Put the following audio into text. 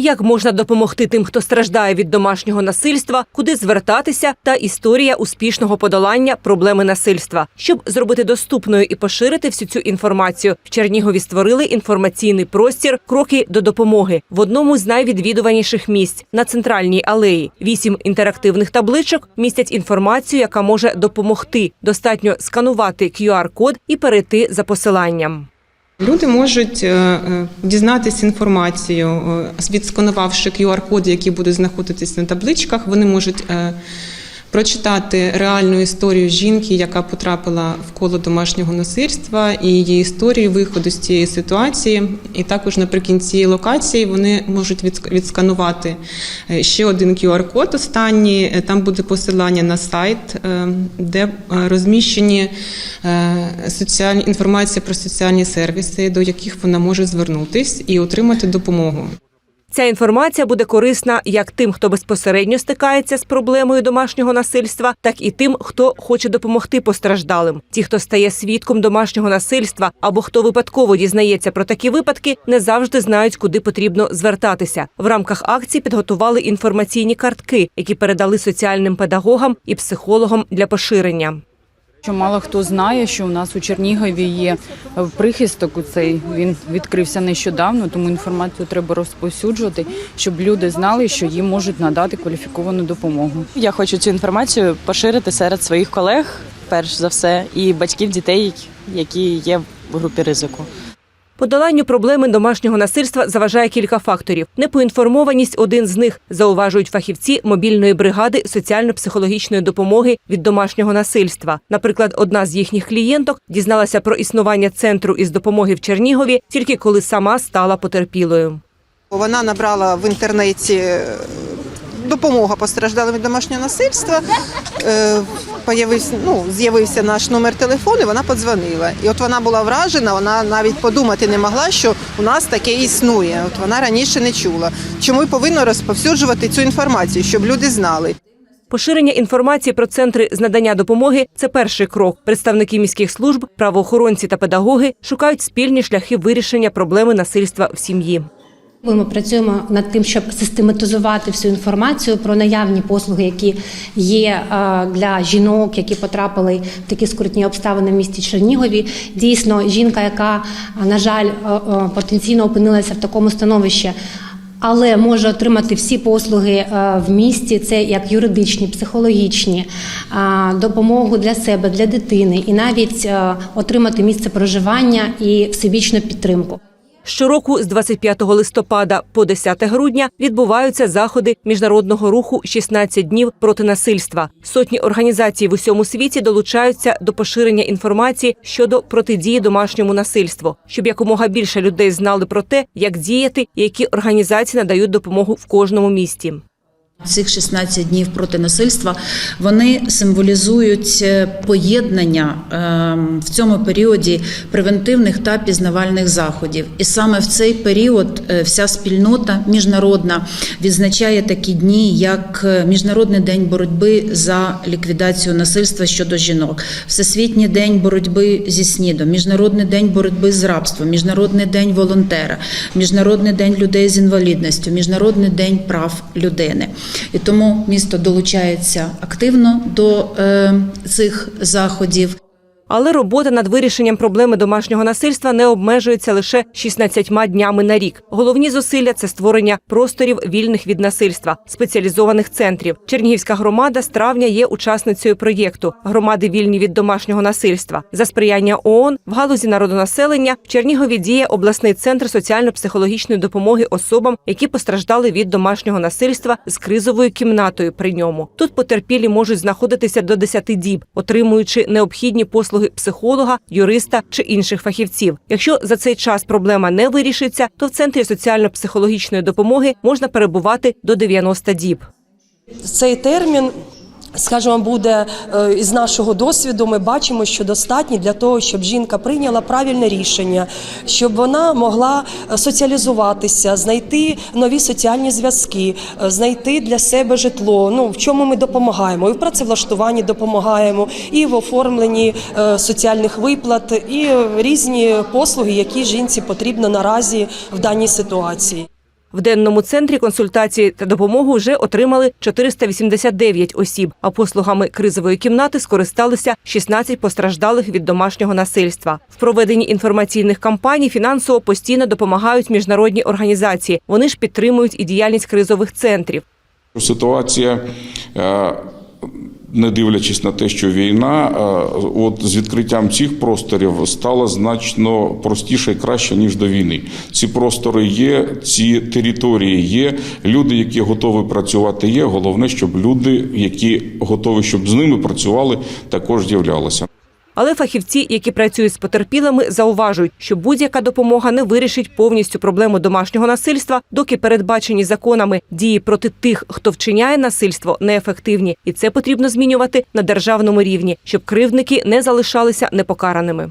Як можна допомогти тим, хто страждає від домашнього насильства, куди звертатися, та історія успішного подолання проблеми насильства. Щоб зробити доступною і поширити всю цю інформацію, в Чернігові створили інформаційний простір Кроки до допомоги в одному з найвідвідуваніших місць на центральній алеї. Вісім інтерактивних табличок містять інформацію, яка може допомогти. Достатньо сканувати QR-код і перейти за посиланням. Люди можуть е, е, дізнатися інформацію, е, відсканувавши QR-коди, які будуть знаходитися на табличках. Вони можуть прочитати реальну історію жінки, яка потрапила в коло домашнього насильства, і її історію виходу з цієї ситуації. І також наприкінці локації вони можуть відсканувати е, ще один QR-код. Останній Е, там буде посилання на сайт, е, де розміщені соціальні інформація про соціальні сервіси, до яких вона може звернутись і отримати допомогу. Ця інформація буде корисна як тим, хто безпосередньо стикається з проблемою домашнього насильства, так і тим, хто хоче допомогти постраждалим. Ті, хто стає свідком домашнього насильства або хто випадково дізнається про такі випадки, не завжди знають, куди потрібно звертатися. В рамках акції підготували інформаційні картки, які передали соціальним педагогам і психологам для поширення. Що мало хто знає, що у нас у Чернігові є прихисток. У цей він відкрився нещодавно, тому інформацію треба розповсюджувати, щоб люди знали, що їм можуть надати кваліфіковану допомогу. Я хочу цю інформацію поширити серед своїх колег, перш за все, і батьків дітей, які є в групі ризику. Подоланню проблеми домашнього насильства заважає кілька факторів. Непоінформованість один з них зауважують фахівці мобільної бригади соціально-психологічної допомоги від домашнього насильства. Наприклад, одна з їхніх клієнток дізналася про існування центру із допомоги в Чернігові тільки коли сама стала потерпілою. Вона набрала в інтернеті допомога постраждалим від домашнього насильства. Е, Появився, ну, з'явився наш номер телефону, і вона подзвонила. І от вона була вражена, вона навіть подумати не могла, що у нас таке існує. От вона раніше не чула. Чому й повинно розповсюджувати цю інформацію, щоб люди знали. Поширення інформації про центри з надання допомоги це перший крок. Представники міських служб, правоохоронці та педагоги шукають спільні шляхи вирішення проблеми насильства в сім'ї. Ми працюємо над тим, щоб систематизувати всю інформацію про наявні послуги, які є е, для жінок, які потрапили в такі скрутні обставини в місті Чернігові. Дійсно, жінка, яка, на жаль, е, е, потенційно опинилася в такому становищі. Але може отримати всі послуги в місті, це як юридичні, психологічні, допомогу для себе, для дитини, і навіть отримати місце проживання і всебічну підтримку. Щороку з 25 листопада по 10 грудня відбуваються заходи міжнародного руху «16 днів проти насильства. Сотні організацій в усьому світі долучаються до поширення інформації щодо протидії домашньому насильству, щоб якомога більше людей знали про те, як діяти і які організації надають допомогу в кожному місті. Цих 16 днів проти насильства вони символізують е, поєднання е, в цьому періоді превентивних та пізнавальних заходів. І саме в цей період е, вся спільнота міжнародна відзначає такі дні, як е, Міжнародний день боротьби за ліквідацію насильства щодо жінок, Всесвітній день боротьби зі СНІДом, Міжнародний день боротьби з рабством, Міжнародний день волонтера, Міжнародний день людей з інвалідністю, Міжнародний день прав людини. І тому місто долучається активно до е, цих заходів. Але робота над вирішенням проблеми домашнього насильства не обмежується лише 16 днями на рік. Головні зусилля це створення просторів вільних від насильства, спеціалізованих центрів. Чернігівська громада з травня є учасницею проєкту Громади вільні від домашнього насильства. За сприяння ООН в галузі народонаселення в Чернігові діє обласний центр соціально-психологічної допомоги особам, які постраждали від домашнього насильства з кризовою кімнатою при ньому. Тут потерпілі можуть знаходитися до 10 діб, отримуючи необхідні послуги психолога, юриста чи інших фахівців. Якщо за цей час проблема не вирішиться, то в центрі соціально-психологічної допомоги можна перебувати до 90 діб. Цей термін. Скажімо, буде е, із нашого досвіду. Ми бачимо, що достатній для того, щоб жінка прийняла правильне рішення, щоб вона могла е, соціалізуватися, знайти нові соціальні зв'язки, е, знайти для себе житло. Ну в чому ми допомагаємо? І в працевлаштуванні допомагаємо, і в оформленні соціальних виплат, і різні послуги, які жінці потрібно наразі в даній ситуації. В денному центрі консультації та допомогу вже отримали 489 осіб, а послугами кризової кімнати скористалися 16 постраждалих від домашнього насильства. В проведенні інформаційних кампаній фінансово постійно допомагають міжнародні організації. Вони ж підтримують і діяльність кризових центрів. Ситуація, е, не дивлячись на те, що війна, от з відкриттям цих просторів стало значно простіше і краще ніж до війни. Ці простори є, ці території є. Люди, які готові працювати, є. Головне, щоб люди, які готові, щоб з ними працювали, також з'являлися. Але фахівці, які працюють з потерпілими, зауважують, що будь-яка допомога не вирішить повністю проблему домашнього насильства, доки передбачені законами дії проти тих, хто вчиняє насильство, неефективні, і це потрібно змінювати на державному рівні, щоб кривдники не залишалися непокараними.